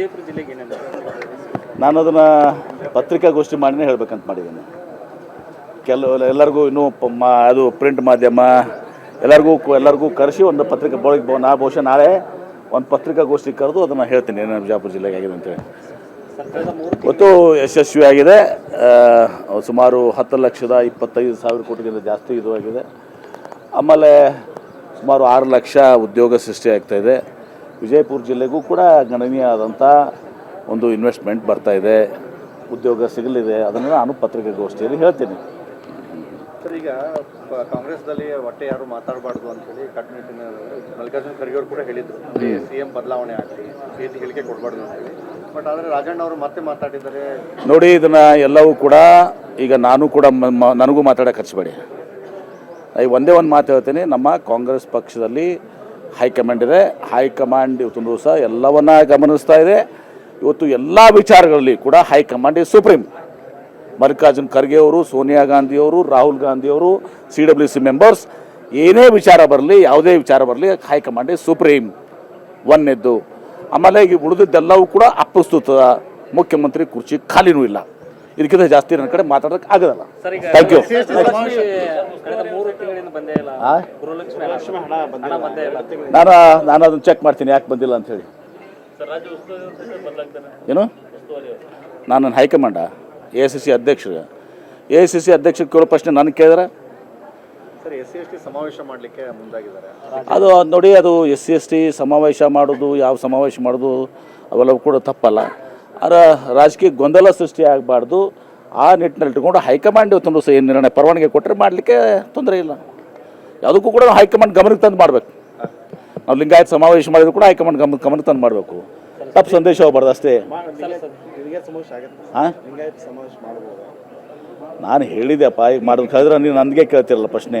ವಿಜಯಪುರ ಜಿಲ್ಲೆಗೆ ನಾನು ಅದನ್ನು ಪತ್ರಿಕಾಗೋಷ್ಠಿ ಮಾಡಿನೇ ಹೇಳ್ಬೇಕಂತ ಮಾಡಿದ್ದೀನಿ. ಕೆಲವು ಎಲ್ಲರಿಗೂ ಇನ್ನೂ ಮಾ ಅದು ಪ್ರಿಂಟ್ ಮಾಧ್ಯಮ ಎಲ್ಲರಿಗೂ ಎಲ್ಲರಿಗೂ ಕರೆಸಿ ಒಂದು ಪತ್ರಿಕೆ ಬಹು ನಾ ಬಹುಶಃ ನಾಳೆ ಒಂದು ಪತ್ರಿಕಾಗೋಷ್ಠಿ ಕರೆದು ಅದನ್ನು ಹೇಳ್ತೀನಿ ಏನೇನು ಬಿಜಾಪುರ ಜಿಲ್ಲೆಗೆ ಆಗಿದೆ ಅಂತೇಳಿ ಇವತ್ತು ಯಶಸ್ವಿಯಾಗಿದೆ ಸುಮಾರು ಹತ್ತು ಲಕ್ಷದ ಇಪ್ಪತ್ತೈದು ಸಾವಿರ ಕೋಟಿಗಿಂತ ಜಾಸ್ತಿ ಇದು ಆಗಿದೆ ಆಮೇಲೆ ಸುಮಾರು ಆರು ಲಕ್ಷ ಉದ್ಯೋಗ ಸೃಷ್ಟಿಯಾಗ್ತಾಯಿದೆ ವಿಜಯಪುರ ಜಿಲ್ಲೆಗೂ ಕೂಡ ಗಣನೀಯವಾದಂಥ ಒಂದು ಇನ್ವೆಸ್ಟ್ಮೆಂಟ್ ಬರ್ತಾ ಇದೆ. ಉದ್ಯೋಗ ಸಿಗಲಿದೆ. ಅದನ್ನು ನಾನು ಪತ್ರಿಕಾಗೋಷ್ಠಿಯಲ್ಲಿ ಹೇಳ್ತೀನಿ. ಸರ್ ಈಗ ಕಾಂಗ್ರೆಸ್ದಲ್ಲಿ ಹೊಟ್ಟೆ ಯಾರು ಮಾತಾಡಬಾರ್ದು ಅಂತೇಳಿ ಕಟ್ಟುನಿಟ್ಟಿನ ಮಲ್ಲಿಕಾರ್ಜುನ ಖರ್ಗೆ ಅವರು ಕೂಡ ಹೇಳಿದರು. ಸಿ ಎಂ ಬದಲಾವಣೆ ಆಗಲಿ ಏನು ಹೇಳಿಕೆ ಕೊಡಬಾರ್ದು ಅಂತೇಳಿ. ಬಟ್ ಆದರೆ ರಾಜಣ್ಣ ಅವರು ಮತ್ತೆ ಮಾತಾಡಿದ್ದಾರೆ. ನೋಡಿ ಇದನ್ನು ಎಲ್ಲವೂ ಕೂಡ ಈಗ ನಾನು ಕೂಡ ನನಗೂ ಮಾತಾಡೋಕೆ ಖರ್ಚು ಬೇಡಿ. ಒಂದೇ ಒಂದು ಮಾತು ಹೇಳ್ತೀನಿ. ನಮ್ಮ ಕಾಂಗ್ರೆಸ್ ಪಕ್ಷದಲ್ಲಿ ಹೈಕಮಾಂಡ್ ಇದೆ ಹೈಕಮಾಂಡ್ ಇವತ್ತು ದಿವಸ ಎಲ್ಲವನ್ನ ಗಮನಿಸ್ತಾ ಇದೆ ಇವತ್ತು ಎಲ್ಲ ವಿಚಾರಗಳಲ್ಲಿ ಕೂಡ high command is supreme Mallikarjun Kharge ಅವರು ಸೋನಿಯಾ ಗಾಂಧಿಯವರು ರಾಹುಲ್ ಗಾಂಧಿಯವರು ಸಿ ಡಬ್ಲ್ಯೂ ಸಿ ಮೆಂಬರ್ಸ್ ಏನೇ ವಿಚಾರ ಬರಲಿ ಯಾವುದೇ ವಿಚಾರ ಬರಲಿ ಹೈಕಮಾಂಡ್ ಇಸ್ ಸುಪ್ರೀಂ ಒನ್ನೆದ್ದು ಆಮೇಲೆ ಈ ಉಳಿದಿದ್ದೆಲ್ಲವೂ ಕೂಡ ಅಪ್ರಸ್ತುತ ಮುಖ್ಯಮಂತ್ರಿ ಕುರ್ಚಿ ಖಾಲಿನೂ ಇಲ್ಲ ಇದಕ್ಕಿಂತ ಜಾಸ್ತಿ ನನ್ನ ಕಡೆ ಮಾತಾಡೋಕೆ ಆಗೋದಲ್ಲ ಥ್ಯಾಂಕ್ ಯು ನಾನು ನಾನು ಅದನ್ನ ಚೆಕ್ ಮಾಡ್ತೀನಿ ಯಾಕೆ ಬಂದಿಲ್ಲ ಅಂತ ಹೇಳಿ. ಏನು? ನಾನು high command A C C ಅಧ್ಯಕ್ಷರು. ಎ ಸಿ ಸಿ ಅಧ್ಯಕ್ಷ ಕೇಳೋ ಪ್ರಶ್ನೆ ನನಗೆ ಕೇಳಿದ್ರೆ? Sir S C S T ಸಮಾವೇಶ ಮಾಡಲಿಕ್ಕೆ ಮುಂದಾಗಿದ್ದಾರೆ. ಅದು ನೋಡಿ ಅದು ಎಸ್ ಸಿ ಎಸ್ ಟಿ ಸಮಾವೇಶ ಮಾಡೋದು ಯಾವ ಸಮಾವೇಶ ಮಾಡೋದು ಅವೆಲ್ಲ ಕೂಡ ತಪ್ಪಲ್ಲ. ಅದರ ರಾಜಕೀಯ ಗೊಂದಲ ಸೃಷ್ಟಿ ಆಗಬಾರ್ದು. ಆ ನಿಟ್ಟಿನಲ್ಲಿ ಇಟ್ಕೊಂಡು ಹೈಕಮಾಂಡ್ ತುಂಬ ಸಹ ಏನು ನಿರ್ಣಯ ಪರವಾನಗಿ ಕೊಟ್ಟರೆ ಮಾಡಲಿಕ್ಕೆ ತೊಂದರೆ ಇಲ್ಲ. ಯಾವುದಕ್ಕೂ ಕೂಡ ಹೈಕಮಾಂಡ್ ಗಮನಕ್ಕೆ ತಂದು ಮಾಡಬೇಕು. ನಾವು ಲಿಂಗಾಯತ್ ಸಮಾವೇಶ ಮಾಡಿದ್ರು ಕೂಡ ಹೈಕಮಾಂಡ್ ಗಮನ ಗಮನಕ್ಕೆ ತಂದು ಮಾಡಬೇಕು. ತಪ್ಪು ಸಂದೇಶ ಹೋಗ್ಬಾರ್ದು ಅಷ್ಟೇ. ನಾನು ಹೇಳಿದೆಪ್ಪ ಈಗ ಮಾಡೋದು ಕಳೆದ್ರೆ ನೀವು ನನಗೆ ಕೇಳ್ತಿರಲ್ಲ ಪ್ರಶ್ನೆ.